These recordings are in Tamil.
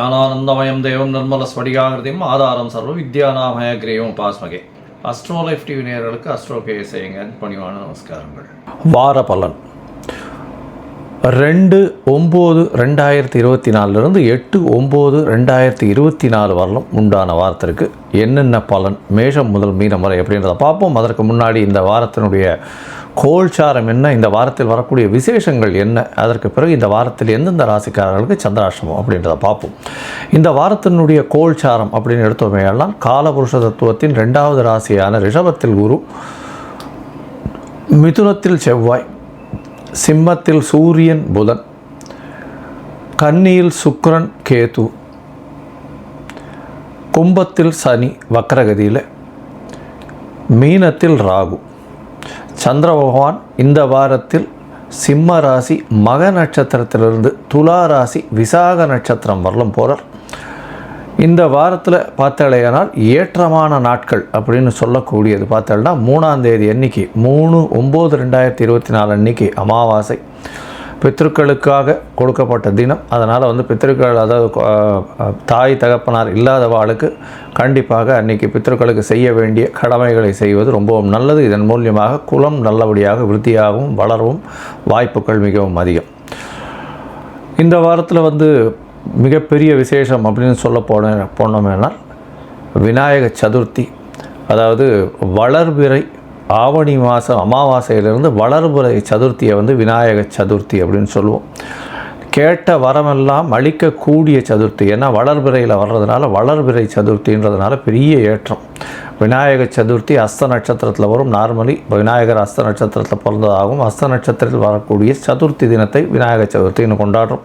ஞானானந்தமயம் தேவம் நிர்மல ஸ்படிகாகிருதியும் ஆதாரம் சர்வ வித்யானாமய கிரேயம் உபாஸ்மகே. அஸ்ட்ரோ லைஃப் டிவி நேயர்களுக்கு அஸ்ட்ரோ கே செய்யுங்க. பணிவான நமஸ்காரங்கள். வார பலன். ரெண்டு ஒம்பது ரெண்டாயிரத்தி இருபத்தி நாலுலேருந்து எட்டு ஒம்பது ரெண்டாயிரத்தி இருபத்தி நாலு வரலும் உண்டான வாரத்திற்கு என்னென்ன பலன்? மேஷம் முதல் மீனம் வரை அப்படின்றத பார்ப்போம். அதற்கு முன்னாடி இந்த வாரத்தினுடைய கோல்சாரம் என்ன? இந்த வாரத்தில் வரக்கூடிய விசேஷங்கள் என்ன? அதற்கு பிறகு இந்த வாரத்தில் எந்தெந்த ராசிக்காரர்களுக்கு சந்திராஷ்டமம் அப்படின்றத பார்ப்போம். இந்த வாரத்தினுடைய கோல்சாரம் அப்படின்னு எடுத்தோமேயெல்லாம் காலபுருஷ தத்துவத்தின் ரெண்டாவது ராசியான ரிஷபத்தில் குரு மிதுனத்தில் செவ்வாய் சிம்மத்தில் சூரியன் புதன் கன்னியில் சுக்ரன் கேது கும்பத்தில் சனி வக்ரகதியில் மீனத்தில் ராகு. சந்திர பகவான் இந்த வாரத்தில் சிம்ம ராசி மக நட்சத்திரத்திலிருந்து துலா ராசி விசாக நட்சத்திரம் வரலும் போகிறார் இந்த வாரத்தில் பார்த்தாலேயானால் ஏற்றமான நாட்கள் அப்படின்னு சொல்லக்கூடியது. பார்த்தோம்னா மூணாம் தேதி அன்னைக்கு மூணு ஒம்பது ரெண்டாயிரத்தி இருபத்தி நாலு அன்னைக்கு அமாவாசை. பித்ருக்களுக்காக கொடுக்கப்பட்ட தினம். அதனால் வந்து பித்ருக்கள் அதாவது தாய் தகப்பனார் இல்லாதவாளுக்கு கண்டிப்பாக அன்னைக்கு பித்ருக்களுக்கு செய்ய வேண்டிய கடமைகளை செய்வது ரொம்பவும் நல்லது. இதன் மூலியமாக குலம் நல்லபடியாக விருத்தியாகவும் வளரவும் வாய்ப்புகள் மிகவும் அதிகம். இந்த வாரத்தில் வந்து மிகப்பெரிய விசேஷம் அப்படின்னு சொல்ல போன போனோம்னால் விநாயக சதுர்த்தி. அதாவது வளர்பிறை ஆவணி மாதம் அமாவாசையிலிருந்து வளர்பிறை சதுர்த்தியை வந்து விநாயக சதுர்த்தி அப்படின்னு சொல்லுவோம். கேட்ட வரமெல்லாம் அளிக்கக்கூடிய சதுர்த்தி. ஏன்னா வளர்பிறையில் வர்றதுனால வளர்பிறை சதுர்த்தின்றதுனால பெரிய ஏற்றம். விநாயக சதுர்த்தி அஸ்த நட்சத்திரத்தில் வரும். நார்மலி விநாயகர் அஸ்த நட்சத்திரத்தில் பிறந்ததாகவும் அஸ்த நட்சத்திரத்தில் வரக்கூடிய சதுர்த்தி தினத்தை விநாயக சதுர்த்தின்னு கொண்டாடுறோம்.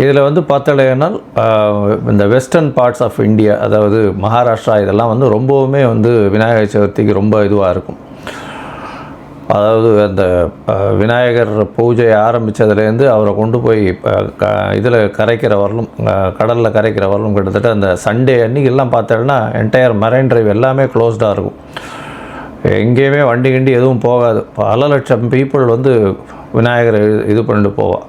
இதில் வந்து பார்த்தலைனால் இந்த வெஸ்டர்ன் பார்ட்ஸ் ஆஃப் இந்தியா அதாவது மகாராஷ்டிரா இதெல்லாம் வந்து ரொம்பவுமே வந்து விநாயகர் சதுர்த்திக்கு ரொம்ப இதுவாக இருக்கும். அதாவது அந்த விநாயகர் பூஜை ஆரம்பித்ததுலேருந்து அவரை கொண்டு போய் இதில் கரைக்கிற வரலும் கடலில் கரைக்கிற வரலும் கிட்டத்தட்ட அந்த சண்டே அன்றைக்கெல்லாம் பார்த்தோன்னா என்டையர் மரைன் ட்ரைவ் எல்லாமே க்ளோஸ்டாக இருக்கும். எங்கேயுமே வண்டி கிண்டி எதுவும் போகாது. பல லட்சம் பீப்புள் வந்து விநாயகரை இது- இது பண்ணிட்டு போவாள்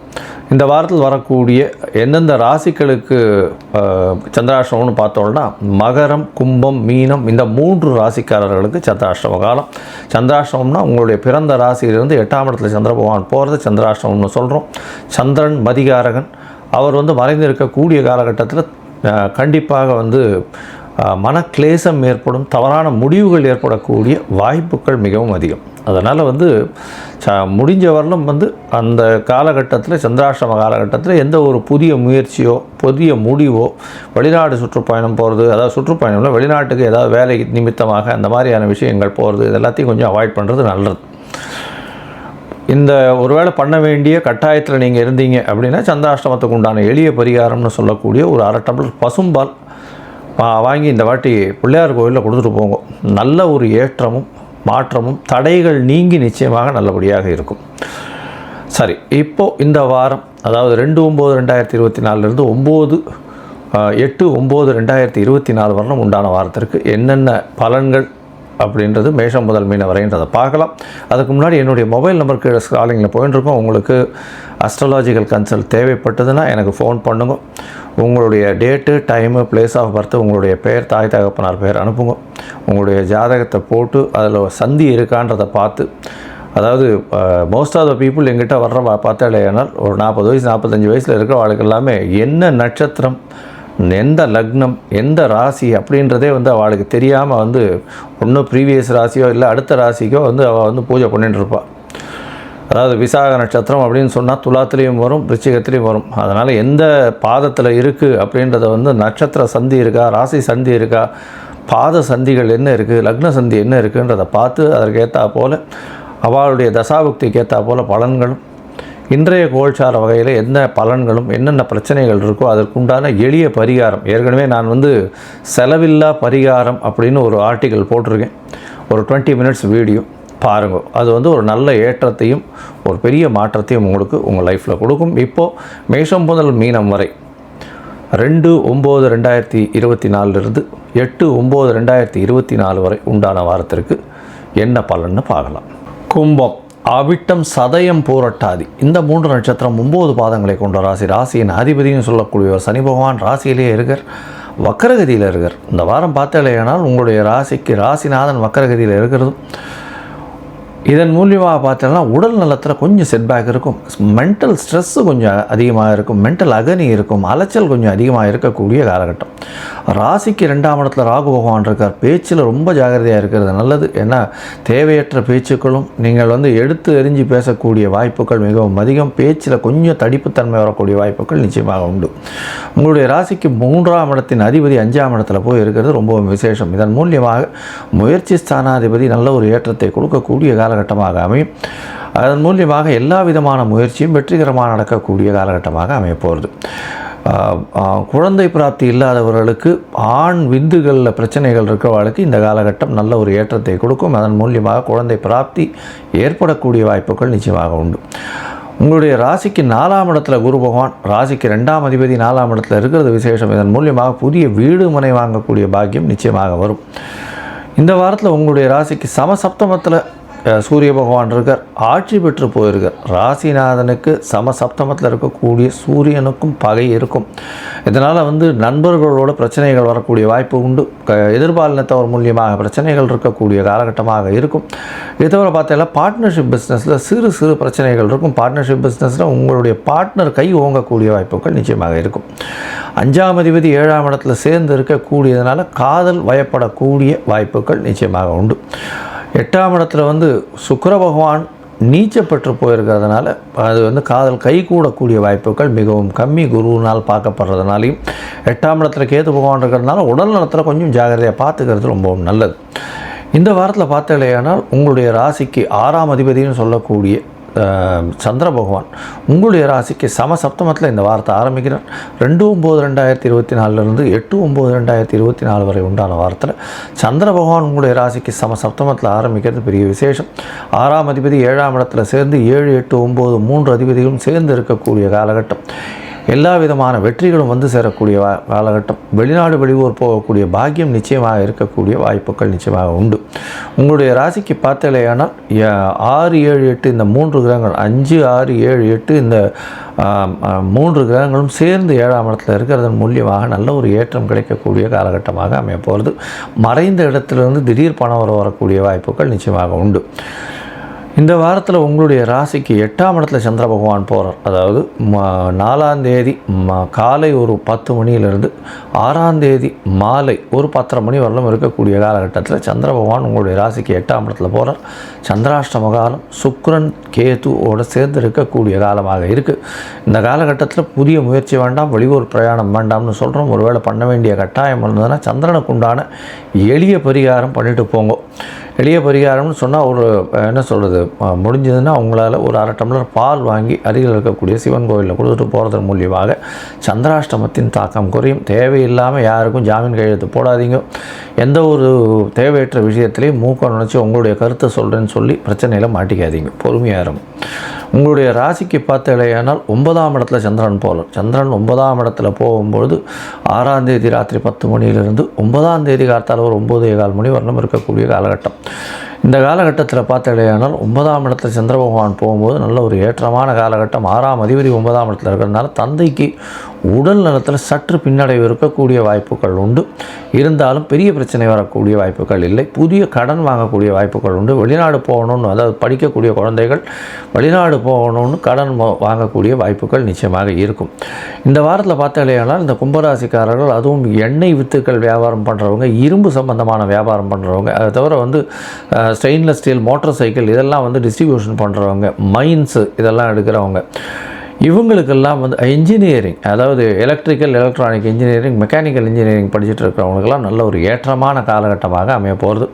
இந்த வாரத்தில் வரக்கூடிய எந்தெந்த ராசிகளுக்கு சந்திராஷ்டமம்னு பார்த்தோம்னா மகரம் கும்பம் மீனம் இந்த மூன்று ராசிக்காரர்களுக்கு சந்திராஷ்டம காலம். சந்திராஷ்டமம்னா உங்களுடைய பிறந்த ராசியிலிருந்து எட்டாம் இடத்துல சந்திர பகவான் போகிறது சந்திராஷ்டமம்னு சொல்கிறோம் சந்திரன் மதிகாரகன். அவர் வந்து மறைந்திருக்கக்கூடிய காலகட்டத்தில் கண்டிப்பாக வந்து மனக்லேசம் ஏற்படும் தவறான முடிவுகள் ஏற்படக்கூடிய வாய்ப்புகள் மிகவும் அதிகம். அதனால் வந்து ச முடிஞ்ச வரலும் வந்து அந்த காலகட்டத்தில் சந்திராஷ்டம காலகட்டத்தில் எந்த ஒரு புதிய முயற்சியோ புதிய முடிவோ வெளிநாடு சுற்றுப்பயணம் போகிறது அதாவது சுற்றுப்பயணம்ல வெளிநாட்டுக்கு ஏதாவது வேலை நிமித்தமாக அந்த மாதிரியான விஷயங்கள் போகிறது இது எல்லாத்தையும் கொஞ்சம் அவாய்ட் பண்ணுறது நல்லது. இந்த ஒருவேளை பண்ண வேண்டிய கட்டாயத்தில் நீங்கள் இருந்தீங்க அப்படின்னா சந்திராஷ்டமத்துக்கு உண்டான எளிய பரிகாரம்னு சொல்லக்கூடிய ஒரு அரை டம்ளர் பசும்பால் வாங்கி இந்த வாட்டி பிள்ளையார் கோயிலில் கொடுத்துட்டு போங்க. நல்ல ஒரு ஏற்றமும் மாற்றமும் தடைகள் நீங்கி நிச்சயமாக நல்லபடியாக இருக்கும். சரி இப்போது இந்த வாரம் அதாவது ரெண்டு ஒம்பது ரெண்டாயிரத்தி இருபத்தி நாலுலேருந்து ஒம்பது எட்டு ஒம்பது ரெண்டாயிரத்தி இருபத்தி நாலு வரணும் உண்டான வாரத்திற்கு என்னென்ன பலன்கள் அப்படின்றது மேஷம் முதல் மீன வரைன்றதை பார்க்கலாம். அதுக்கு முன்னாடி என்னுடைய மொபைல் நம்பருக்கு ஸ்காலிங்கில் ஸ்க்ராலிங்கில் போயின்னு உங்களுக்கு அஸ்ட்ராலாஜிக்கல் கன்சல்ட் தேவைப்பட்டதுன்னா எனக்கு ஃபோன் பண்ணுங்க. உங்களுடைய date time place of birth உங்களுடைய பெயர் தாய் தகப்பனார் பெயர் அனுப்புங்க. உங்களுடைய ஜாதகத்தை போட்டு அதில் சந்தி இருக்கான்றதை பார்த்து அதாவது மோஸ்ட் ஆஃப் த பீப்புள் எங்கிட்ட வர்ற பா- பார்த்தாலேயானால் ஒரு நாற்பது வயசு நாற்பத்தஞ்சு வயசில் இருக்கிற வாழ்க்கை எல்லாமே என்ன நட்சத்திரம் எந்த லக்னம் எந்த ராசி அப்படின்றதே வந்து அவளுக்கு தெரியாமல் வந்து ஒன்றும் ப்ரீவியஸ் ராசியோ இல்லை அடுத்த ராசிக்கோ வந்து அவள் வந்து பூஜை பண்ணிட்டுருப்பாள் அதாவது விசாக நட்சத்திரம் அப்படின்னு சொன்னால் துலாத்துலேயும் வரும் விருச்சிகத்துலேயும் வரும். அதனால் எந்த பாதத்தில் இருக்குது அப்படின்றத வந்து நட்சத்திர சந்தி இருக்கா ராசி சந்தி இருக்கா பாத சந்திகள் என்ன இருக்குது லக்ன சந்தி என்ன இருக்குன்றதை பார்த்து அதற்கேற்றா போல் அவளுடைய தசாபுக்திக்கு ஏற்றா போல் பலன்களும் இன்றைய கோல்சார வகையில் என்ன பலன்களும் என்னென்ன பிரச்சனைகள் இருக்கோ அதற்குண்டான எளிய பரிகாரம். ஏற்கனவே நான் வந்து செலவில்லா பரிகாரம் அப்படின்னு ஒரு ஆர்டிக்கல் போட்டிருக்கேன். ஒரு டுவெண்ட்டி மினிட்ஸ் வீடியோ பாருங்க. அது வந்து ஒரு நல்ல ஏற்றத்தையும் ஒரு பெரிய மாற்றத்தையும் உங்களுக்கு உங்கள் லைஃப்பில் கொடுக்கும். இப்போது மேஷம் முதல் மீனம் வரை. ரெண்டு ஒம்பது ரெண்டாயிரத்தி இருபத்தி நாலுலேருந்து எட்டு ஒம்பது ரெண்டாயிரத்தி இருபத்தி நாலு வரை உண்டான வாரத்திற்கு என்ன பலன்னு பார்க்கலாம். கும்பம். அவிட்டம் சதயம் போரட்டாதி. இந்த மூன்று நட்சத்திரம் ஒம்பது பாதங்களை கொண்ட ராசி. ராசியின் அதிபதியும் சொல்லக்கூடியவர் சனி பகவான் ராசியிலேயே இருக்கார். வக்கரகதியில் இருக்கார். இந்த வாரம் பார்த்தாலேயானால் உங்களுடைய ராசிக்கு ராசிநாதன் வக்கரகதியில் இருக்கிறதும் இதன் மூலியமாக பார்த்தோம்னா உடல் நலத்தில் கொஞ்சம் செட்பேக் இருக்கும். மென்டல் ஸ்ட்ரெஸ்ஸு கொஞ்சம் அதிகமாக இருக்கும். மென்டல் அகனி இருக்கும். அலைச்சல் கொஞ்சம் அதிகமாக இருக்கக்கூடிய காலகட்டம். ராசிக்கு ரெண்டாம் இடத்துல ராகு பகவான் இருக்கார். பேச்சில் ரொம்ப ஜாகிரதையாக இருக்கிறது நல்லது. ஏன்னா தேவையற்ற பேச்சுக்களும் நீங்கள் வந்து எடுத்து எரிஞ்சு பேசக்கூடிய வாய்ப்புகள் மிகவும் அதிகம். பேச்சில் கொஞ்சம் தடிப்புத்தன்மை வரக்கூடிய வாய்ப்புகள் நிச்சயமாக உண்டு. உங்களுடைய ராசிக்கு மூன்றாம் இடத்தின் அதிபதி அஞ்சாம் இடத்துல போய் இருக்கிறது ரொம்பவும் விசேஷம். இதன் மூலியமாக முயற்சி ஸ்தானாதிபதி நல்ல ஒரு ஏற்றத்தை கொடுக்கக்கூடிய காலகட்டமாக அமையும். அதன் மூலியமாக எல்லா விதமான முயற்சியும் வெற்றிகரமாக நடக்கக்கூடிய காலகட்டமாக அமையப்போகிறது குழந்தை பிராப்தி இல்லாதவர்களுக்கு ஆண் விந்துகளில் பிரச்சனைகள் இருக்கிறவர்களுக்கு இந்த காலகட்டம் நல்ல ஒரு ஏற்றத்தை கொடுக்கும். அதன் மூலியமாக குழந்தை பிராப்தி ஏற்படக்கூடிய வாய்ப்புகள் நிச்சயமாக உண்டு. உங்களுடைய ராசிக்கு நாலாம் இடத்துல குரு பகவான் ராசிக்கு ரெண்டாம் அதிபதி நாலாம் இடத்துல இருக்கிறது விசேஷம். இதன் மூலியமாக புதிய வீடு மனை வாங்கக்கூடிய பாக்கியம் நிச்சயமாக வரும். இந்த வாரத்தில் உங்களுடைய ராசிக்கு சமசப்தமத்தில் சூரிய பகவான் இருக்கார் ஆட்சி பெற்று போயிருக்கார். ராசிநாதனுக்கு சமசப்தமத்தில் இருக்கக்கூடிய சூரியனுக்கும் பகை இருக்கும். இதனால் வந்து நண்பர்களோட பிரச்சனைகள் வரக்கூடிய வாய்ப்பு உண்டு. க எதிர்பாலினத்தவர் மூலியமாக பிரச்சனைகள் இருக்கக்கூடிய காலகட்டமாக இருக்கும். இதை தவிர பார்த்தால பார்ட்னர்ஷிப் பிஸ்னஸில் சிறு சிறு பிரச்சனைகள் இருக்கும். பார்ட்னர்ஷிப் பிஸ்னஸில் உங்களுடைய பார்ட்னர் கை ஓங்கக்கூடிய வாய்ப்புகள் நிச்சயமாக இருக்கும். அஞ்சாம் அதிபதி ஏழாம் இடத்துல சேர்ந்து இருக்கக்கூடியதுனால காதல் வயப்படக்கூடிய வாய்ப்புகள் நிச்சயமாக உண்டு. எட்டாம் இடத்துல வந்து சுக்கர பகவான் நீச்சப்பட்டு போயிருக்கிறதுனால அது வந்து காதல் கைகூடக்கூடிய வாய்ப்புகள் மிகவும் கம்மி குருவினால் பார்க்கப்படுறதுனாலையும் எட்டாம் இடத்துல கேது பகவான் இருக்கிறதுனால உடல் நலத்தில் கொஞ்சம் ஜாகிரதையாக பார்த்துக்கிறது ரொம்பவும் நல்லது. இந்த வாரத்தில் பார்த்தலையானால் உங்களுடைய ராசிக்கு ஆறாம் அதிபதினு சொல்லக்கூடிய சந்திர பகவான் உங்களுடைய ராசிக்கு சம சப்தமத்தில் இந்த வாரத்தை ஆரம்பிக்கிறார். ரெண்டு ஒம்பது ரெண்டாயிரத்தி இருபத்தி நாலுலேருந்து எட்டு ஒம்பது ரெண்டாயிரத்தி இருபத்தி நாலு வரை உண்டான வாரத்தில் சந்திர பகவான் உங்களுடைய ராசிக்கு சம சப்தமத்தில் ஆரம்பிக்கிறது பெரிய விசேஷம். ஆறாம் அதிபதி ஏழாம் இடத்துல சேர்ந்து ஏழு எட்டு ஒம்பது மூன்று அதிபதிகளும் சேர்ந்து இருக்கக்கூடிய காலகட்டம். எல்லா விதமான வெற்றிகளும் வந்து சேரக்கூடிய காலகட்டம். வெளிநாடு வெளியூர் போகக்கூடிய பாக்கியம் நிச்சயமாக இருக்கக்கூடிய வாய்ப்புகள் நிச்சயமாக உண்டு. உங்களுடைய ராசிக்கு பார்த்தலையானால் ஆறு ஏழு எட்டு இந்த மூன்று கிரகங்கள் அஞ்சு ஆறு ஏழு எட்டு இந்த மூன்று கிரகங்களும் சேர்ந்து ஏழாம் இடத்துல இருக்கிறதன் மூலியமாக நல்ல ஒரு ஏற்றம் கிடைக்கக்கூடிய காலகட்டமாக அமைய போகிறது மறைந்த இடத்துலேருந்து திடீர் பணம் வர வரக்கூடிய வாய்ப்புகள் நிச்சயமாக உண்டு. இந்த வாரத்தில் உங்களுடைய ராசிக்கு எட்டாம் இடத்துல சந்திர பகவான் போகிறார் அதாவது நாலாந்தேதி காலை ஒரு பத்து மணியிலிருந்து ஆறாந்தேதி மாலை ஒரு பத்தரை மணி வரலும் இருக்கக்கூடிய காலகட்டத்தில் சந்திர பகவான் உங்களுடைய ராசிக்கு எட்டாம் இடத்துல போகிறார் சந்திராஷ்டம காலம் சுக்ரன் கேதுவோடு சேர்ந்து இருக்கக்கூடிய காலமாக இருக்குது இந்த காலகட்டத்தில் புதிய முயற்சி வேண்டாம் வெளியூர் பிரயாணம் வேண்டாம்னு சொல்கிறோம் ஒருவேளை பண்ண வேண்டிய கட்டாயம் இருந்ததுன்னா சந்திரனுக்கு உண்டான எளிய பரிகாரம் பண்ணிட்டு போங்க. எளிய பரிகாரம்னு சொன்னால் ஒரு என்ன சொல்கிறது முடிஞ்சதுன்னா அவங்களால ஒரு அரை டம்ளர் பால் வாங்கி அருகில் இருக்கக்கூடிய சிவன் கோயிலில் கொடுத்துட்டு போகிறதன் மூலியமாக சந்திராஷ்டமத்தின் தாக்கம் குறையும். தேவையில்லாமல் யாருக்கும் ஜாமீன் கையெழுத்து போடாதீங்க. எந்த ஒரு தேவையற்ற விஷயத்திலையும் மூக்கம் நினச்சி உங்களுடைய கருத்தை சொல்கிறேன்னு சொல்லி பிரச்சனையில் மாட்டிக்காதீங்க. பொறுமையாக இருக்கும் உங்களுடைய ராசிக்கு பார்த்தலையானால் ஒன்பதாம் இடத்துல சந்திரன் போகலாம். சந்திரன் ஒன்பதாம் இடத்துல போகும்பொழுது ஆறாம் தேதி ராத்திரி பத்து மணியிலிருந்து ஒன்பதாம் தேதி காத்தால ஒரு ஒம்பது கால் மணி வரலும் இருக்கக்கூடிய காலகட்டம். இந்த காலகட்டத்தில் பார்த்தலையானால் ஒன்பதாம் இடத்துல சந்திர பகவான் போகும்போது நல்ல ஒரு ஏற்றமான காலகட்டம். ஆறாம் அதிபதி ஒன்பதாம் இடத்துல இருக்கிறதுனால தந்தைக்கு உடல் நலத்தில் சற்று பின்னடைவு இருக்கக்கூடிய வாய்ப்புகள் உண்டு. இருந்தாலும் பெரிய பிரச்சனை வரக்கூடிய வாய்ப்புகள் இல்லை. புதிய கடன் வாங்கக்கூடிய வாய்ப்புகள் உண்டு. வெளிநாடு போகணும்னு அதாவது படிக்கக்கூடிய குழந்தைகள் வெளிநாடு போகணும்னு கடன் வாங்கக்கூடிய வாய்ப்புகள் நிச்சயமாக இருக்கும். இந்த வாரத்தில் பார்த்தாலேயானால் இந்த கும்பராசிக்காரர்கள் அதுவும் எண்ணெய் வித்துக்கள் வியாபாரம் பண்ணுறவங்க இரும்பு சம்பந்தமான வியாபாரம் பண்ணுறவங்க அதை தவிர வந்து ஸ்டெயின்லெஸ் ஸ்டீல் மோட்டார் சைக்கிள் இதெல்லாம் வந்து டிஸ்ட்ரிபியூஷன் பண்ணுறவங்க மைன்ஸு இதெல்லாம் எடுக்கிறவங்க. இவங்களுக்கெல்லாம் வந்து இன்ஜினியரிங் அதாவது electrical electronic engineering mechanical engineering படிச்சுட்டு இருக்கிறவங்களுக்கெல்லாம் நல்ல ஒரு ஏற்றமான காலகட்டமாக அமைய போகிறது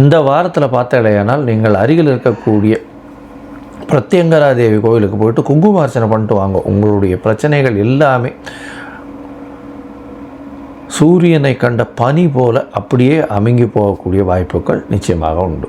இந்த வாரத்தில் பார்த்தடையானால் நீங்கள் அருகில் இருக்கக்கூடிய பிரத்யங்கரா தேவி கோயிலுக்கு போயிட்டு குங்குமார்ச்சனை பண்ணிட்டு வாங்க. உங்களுடைய பிரச்சனைகள் எல்லாமே சூரியனை கண்ட பனி போல அப்படியே அமுங்கி போகக்கூடிய வாய்ப்புகள் நிச்சயமாக உண்டு.